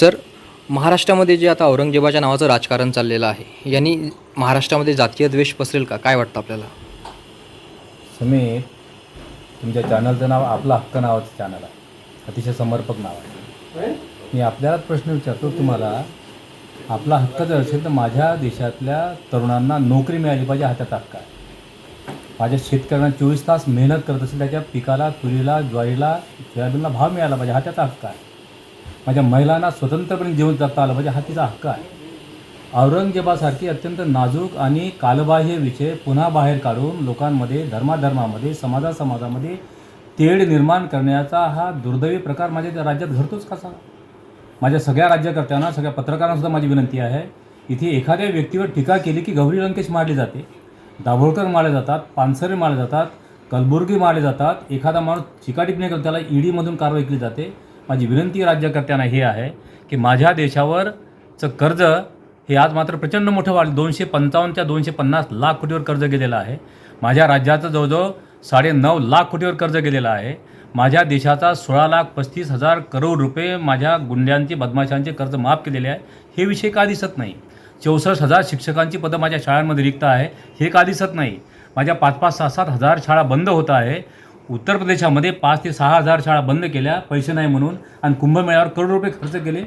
Sir महाराष्ट्रामध्ये जे आता औरंगजेबाच्या नावाचं राजकारण चाललेलं आहे यांनी महाराष्ट्रामध्ये जातीय द्वेष पसरेल का? काय वाटतं आपल्याला? समीर तुमच्या चॅनलचं नाव आपला हक्क नावाचं चॅनल आहे. अतिशय समर्पक नाव आहे. मी आपल्यालाच प्रश्न विचारतो तुम्हाला आपला हक्क जर असेल तर माझ्या देशातल्या तरुणांना नोकरी मिळाली पाहिजे हा त्याचा हक्क आहे. माझ्या शेतकऱ्यांना चोवीस तास मेहनत करत असेल त्याच्या पिकाला तुरीला ज्वारीला सोयाबीनला भाव मिळाला पाहिजे हा त्याचा हक्क आहे. माझ्या महिलांना स्वतंत्रपणे जीवन जगता आलं. म्हणजे हा तिचा हक्क आहे. औरंगजेबासारखी अत्यंत नाजूक आणि कालबाह्य विषय पुन्हा बाहेर काढून लोकांमध्ये धर्माधर्मामध्ये समाजा समाजामध्ये तेढ निर्माण करण्याचा हा दुर्दैवी प्रकार माझ्या राज्यात घडतोच कसा माझ्या सगळ्या राज्यकर्त्यांना सगळ्या पत्रकारांसुद्धा माझी विनंती आहे. इथे एखाद्या व्यक्तीवर टीका केली की गौरी लंकेश मारली जाते. दाभोळकर मारले जातात पानसरे मारले जातात कलबुर्गी मारले जातात. एखादा माणूस चिकाटिपणे करतो त्याला ईडीमधून कारवाई केली जाते. माझी विनंती राज्यकर्त्यांना हे आहे की माझ्या देशावरचं कर्ज हे आज मात्र प्रचंड मोठं वाढलं दोनशे पंचावन्नच्या दोनशे पन्नास लाख कोटीवर कर्ज गेलेलं आहे. माझ्या राज्याचं जवळजवळ साडे नऊ लाख कोटीवर कर्ज गेलेलं आहे. माझ्या देशाचा सोळा लाख पस्तीस हजार करोड रुपये माझ्या गुंड्यांचे बदमाशांचे कर्ज माफ केलेले आहे. हे विषय का दिसत नाही? चौसष्ट हजार शिक्षकांची पदं माझ्या शाळांमध्ये रिक्त आहे. हे का दिसत नाही? माझ्या पाच पाच सहा सात हजार शाळा बंद होत आहे. उत्तर प्रदेशामध्ये पाच ते सहा हजार शाळा बंद केल्या पैसे नाही म्हणून आणि कुंभमेळ्यावर करोड रुपये खर्च केले.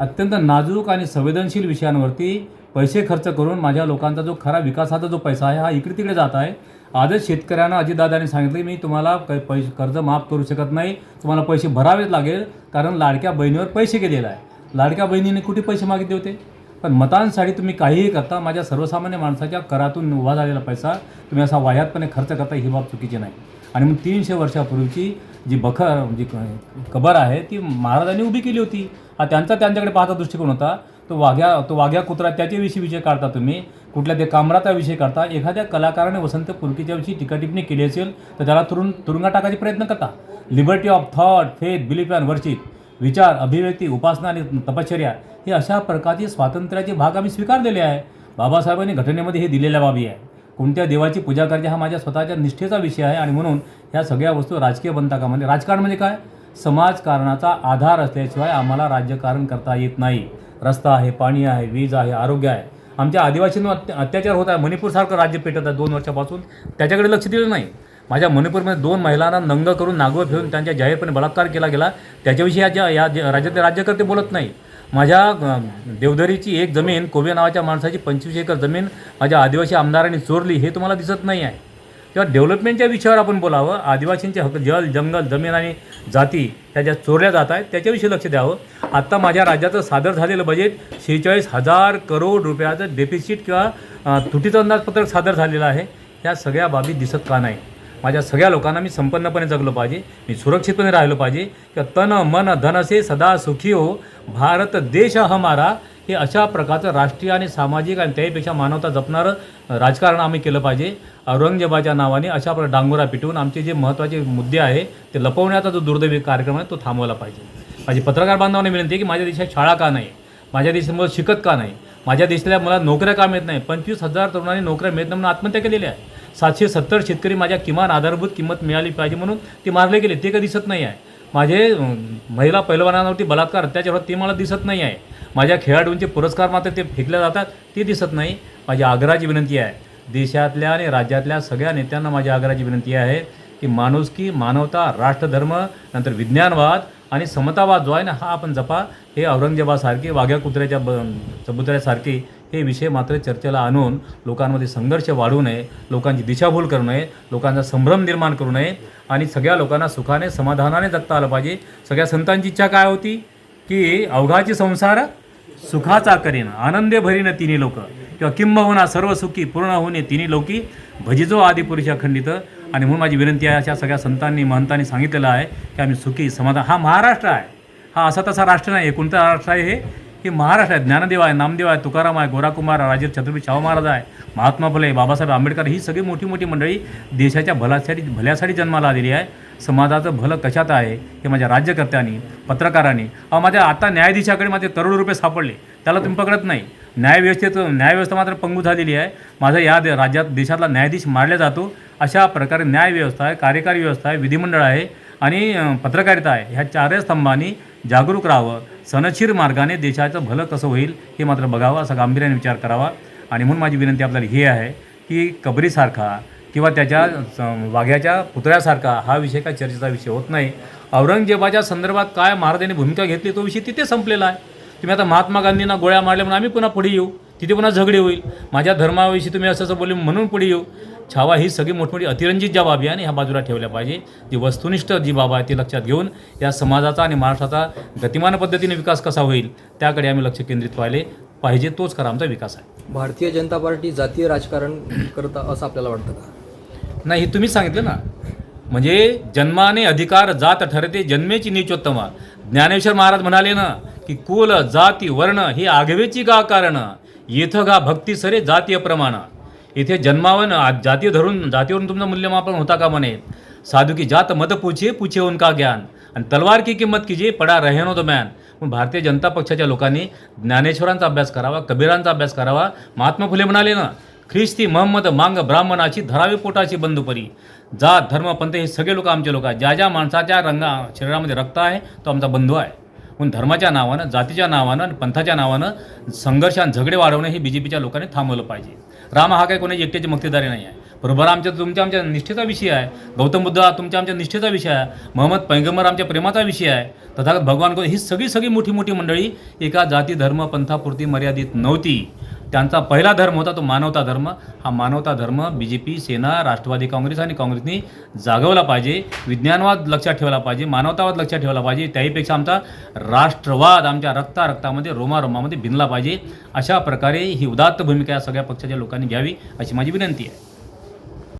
अत्यंत नाजूक आणि संवेदनशील विषयांवरती पैसे खर्च करून माझ्या लोकांचा जो खरा विकासाचा जो पैसा आहे हा इकडे तिकडे जात आहे. आजच शेतकऱ्यांना अजितदादांनी सांगितले की मी तुम्हाला कै पैसे कर्ज माफ करू शकत नाही तुम्हाला पैसे भरावेच लागेल कारण लाडक्या बहिणीवर पैसे गेलेला आहे. लाडक्या बहिणीने कुठे पैसे मागितले होते? पण मतांसाठी तुम्ही काहीही करता माझ्या सर्वसामान्य माणसाच्या करातून उभा झालेला पैसा तुम्ही असा वाह्यातपणे खर्च करता ही बाब चुकीची नाही. आणि मग तीनशे वर्षापूर्वीची जी बखर जी क- कबर आहे ती महाराजांनी उभी केली होती. हा त्यांचा त्यांच्याकडे पाहता दृष्टिकोन होता. तो वाघ्या तो वाघ्या कुत्रा त्याच्याविषयी विषय काढता तुम्ही. कुठल्या ते कामराचा विषय काढता. एखाद्या कलाकाराने वसंत पुलकीच्या विषयी केली असेल तर त्याला तुरुंग तुरुंगात टाकायचे प्रयत्न करता. Liberty of thought faith belief and worship विचार अभिव्यक्ती उपासना आणि तपश्चर्या हे अशा प्रकारचे स्वातंत्र्याचे भाग आम्ही स्वीकारलेले आहे. बाबासाहेबांनी घटनेमध्ये हे दिलेल्या बाबी आहे. कोणत्या देवाची पूजा करायची हा माझ्या स्वतःच्या निष्ठेचा विषय आहे आणि म्हणून ह्या सगळ्या वस्तू राजकीय बनता का म्हणजे राजकारण म्हणजे काय? समाजकारणाचा आधार असल्याशिवाय आम्हाला राज्यकारण करता येत नाही. रस्ता आहे पाणी आहे वीज आहे आरोग्य आहे. आमच्या आदिवासींवर अत्या अत्याचार होत आहे. मणिपूरसारखं राज्य पेटत आहे दोन वर्षापासून. त्याच्याकडे लक्ष दिलं नाही. माझ्या मणिपूरमध्ये दोन महिलांना नंग करून नागवं फिरून त्यांच्या जाहीरपणे बलात्कार केला गेला. त्याच्याविषयी या या राज्यातले राज्यकर्ते बोलत नाही. माझ्या देवधरीची एक जमीन कोबे नावाच्या माणसाची पंचवीस एकर जमीन माझ्या आदिवासी आमदारांनी चोरली हे तुम्हाला दिसत नाही आहे. तेव्हा डेव्हलपमेंटच्या विषयावर आपण बोलावं आदिवासींचे हक्क जल जंगल जमीन आणि जाती त्या ज्या चोरल्या जात आहेत त्याच्याविषयी लक्ष द्यावं. आत्ता माझ्या राज्याचं सादर झालेलं बजेट शेहेचाळीस हजार करोड रुपयाचं डेफिसिट किंवा तुटीचं अंदाजपत्रक सादर झालेलं आहे. या सगळ्या बाबी दिसत का नाही? माझ्या सगळ्या लोकांना मी संपन्नपणे जगलो पाहिजे. मी सुरक्षितपणे राहिलो पाहिजे. किंवा तन मन धनसे सदा सुखी हो. भारत देश हमारा हे अशा प्रकारचं राष्ट्रीय आणि सामाजिक आणि त्याहीपेक्षा मानवता जपणारं राजकारण आम्ही केलं पाहिजे. औरंगजेबाच्या नावाने अशा प्रकारे डांगोरा पिटवून आमचे जे महत्त्वाचे मुद्दे आहे ते लपवण्याचा जो दुर्दैवी कार्यक्रम आहे तो थांबवला पाहिजे. माझी पत्रकार बांधवांना विनंती आहे की माझ्या देशात शाळा का नाही? माझ्या देशात मुलं शिकत का नाही? माझ्या देशातल्या मला नोकऱ्या का मिळत नाही? पंचवीस हजार तरुणांनी नोकऱ्या मिळत नाही म्हणून आत्महत्या केलेल्या आहे. सातशे सत्तर शेतकरी माझ्या किमान आधारभूत किंमत मिळाली पाहिजे म्हणून ते मारले गेले. ते काही दिसत नाही आहे. माझे महिला पैलवानांवरती बलात्कार अत्याचार होत ते मला दिसत नाही आहे. माझ्या खेळाडूंचे पुरस्कार मात्र ते फेकले जातात ते दिसत नाही. माझी आग्रहाची विनंती आहे. देशातल्या आणि राज्यातल्या सगळ्या नेत्यांना माझी आग्रहाची विनंती आहे की माणुसकी मानवता राष्ट्रधर्म नंतर विज्ञानवाद आणि समतावाद जो आहे ना हा आपण जपा. हे औरंगजेबासारखे वाघ्या कुत्र्याच्या ब चबुतऱ्यासारखे हे विषय मात्र चर्चेला आणून लोकांमध्ये संघर्ष वाढू नये लोकांची दिशाभूल करू नये लोकांचा संभ्रम निर्माण करू नये आणि सगळ्या लोकांना सुखाने समाधानाने जगता आलं पाहिजे. सगळ्या संतांची इच्छा काय होती? की अवघाची संसार सुखाचा करीन आनंदे भरीन तिन्ही लोक. किंवा किंबहुना सर्व सुखी पूर्ण होणे तिन्ही लोकी भजिजो आदिपुरुष पुरुषा खंडित. आणि म्हणून माझी विनंती आहे अशा सगळ्या संतांनी महंतांनी सांगितलेलं आहे की आम्ही सुखी समाधान हा महाराष्ट्र आहे. हा असा तसा राष्ट्र नाही आहे कोणता राष्ट्र आहे हे. हे महाराष्ट्र आहे ज्ञानदेव आहे नामदेव आहे तुकाराम आहे गोराकुमार राजे छत्रपती शाहू महाराज आहे महात्मा फुले बाबासाहेब आंबेडकर ही सगळी मोठी मोठी मंडळी देशाच्या भलासाठी भल्यासाठी जन्माला आलेली आहे. समाजाचं भलं कशात आहे हे माझ्या राज्यकर्त्यांनी पत्रकारांनी अहो माझ्या आता न्यायाधीशाकडे माझे करोड रुपये सापडले. त्याला तुम्ही पकडत नाही. न्यायव्यवस्थेचं न्यायव्यवस्था मात्र पंगू झालेली आहे. माझा या दे- राज्यात देशातला न्यायाधीश मारला जातो. अशा प्रकारे न्यायव्यवस्था आहे कार्यकारी व्यवस्था आहे विधिमंडळ आहे आणि पत्रकारिता आहे. ह्या चारही स्तंभांनी जागरूक राहावं. सनशीर मार्गाने देशाचं भलं कसं होईल हे मात्र बघावं असा गांभीर्याने विचार करावा. आणि म्हणून माझी विनंती आपल्याला ही आहे की कबरीसारखा किंवा त्याच्या स- वाघ्याच्या पुतळ्यासारखा हा विषय काय चर्चेचा विषय होत नाही. औरंगजेबाच्या संदर्भात काय महाराजांनी भूमिका घेतली तो विषय तिथे संपलेला आहे. तुम्ही आता महात्मा गांधींना गोळ्या मारल्या म्हणून आम्ही पुन्हा पुढे येऊ. तिथे पुन्हा झगडे होईल. माझ्या धर्माविषयी तुम्ही असं असं बोलले म्हणून पुढे येऊ. छावा ही सगळी मोठमोठी अतिरंजित ज्या बाबी आहे आणि ह्या बाजूला ठेवल्या पाहिजे. जी वस्तुनिष्ठ जी बाबा आहे ती लक्षात घेऊन या समाजाचा आणि महाराष्ट्राचा गतिमान पद्धतीने विकास कसा होईल त्याकडे आम्ही लक्ष केंद्रित व्हायले पाहिजे. तोच खरा आमचा विकास आहे. भारतीय जनता पार्टी जातीय राजकारण करता असं आपल्याला वाटतं का? नाही हे तुम्हीच सांगितलं ना. म्हणजे जन्माने अधिकार जात ठरते जन्मेची नीचोत्तमा. ज्ञानेश्वर महाराज म्हणाले ना की कुल जाती वर्ण ही आघवेची गा कारण. येथं गा भक्ती सरे जातीय प्रमाण. इथे जन्मावन जाती धरून जातीवरून तुमचं मूल्यमापन होता का म्हणे? साधू की जात मत पूछे पूछे उनका ज्ञान. आणि तलवार की किंमत कीजिए पडा रहेनो तो मॅन पण भारतीय जनता पक्षाच्या लोकांनी ज्ञानेश्वरांचा अभ्यास करावा कबीरांचा अभ्यास करावा. महात्मा फुले म्हणाले ना ख्रिस्ती महम्मद मांग ब्राह्मणाची धरावी पोटाची बंधुपरी जात धर्म पंथ हे सगळे लोक आमचे लोक आहेत. ज्या ज्या माणसाच्या रंगा शरीरामध्ये रक्त आहे तो आमचा बंधू आहे. पण धर्माच्या नावानं जातीच्या नावानं आणि पंथाच्या नावानं संघर्ष आणि झगडे वाढवणं हे बी जे पीच्या लोकांनी थांबवलं पाहिजे. राम हा काही कोणी एकट्याची मक्तेदारी नाही आहे. बरोबर आमच्या तुमच्या आमच्या निष्ठेचा विषय आहे. गौतम बुद्ध हा तुमच्या आमच्या निष्ठेचा विषय आहे. महम्मद पैगंबर आमच्या प्रेमाचा विषय आहे. तथागत भगवान ही सगळी सगळी मोठी मोठी मंडळी एका जाती धर्म पंथापुरती मर्यादित नव्हती. त्यांचा पहिला धर्म होता तो मानवता धर्म. हा मानवता धर्म बी जे पी सेना राष्ट्रवादी काँग्रेस आणि काँग्रेसनी जागवला पाहिजे विज्ञानवाद लक्षात ठेवला पाहिजे मानवतावाद लक्षात ठेवला पाहिजे. त्याहीपेक्षा आमचा राष्ट्रवाद आमच्या रक्ता रक्तामध्ये रोमारोमामध्ये भिनला पाहिजे. अशा प्रकारे ही उदात्त भूमिका या सगळ्या पक्षाच्या लोकांनी घ्यावी अशी माझी विनंती आहे.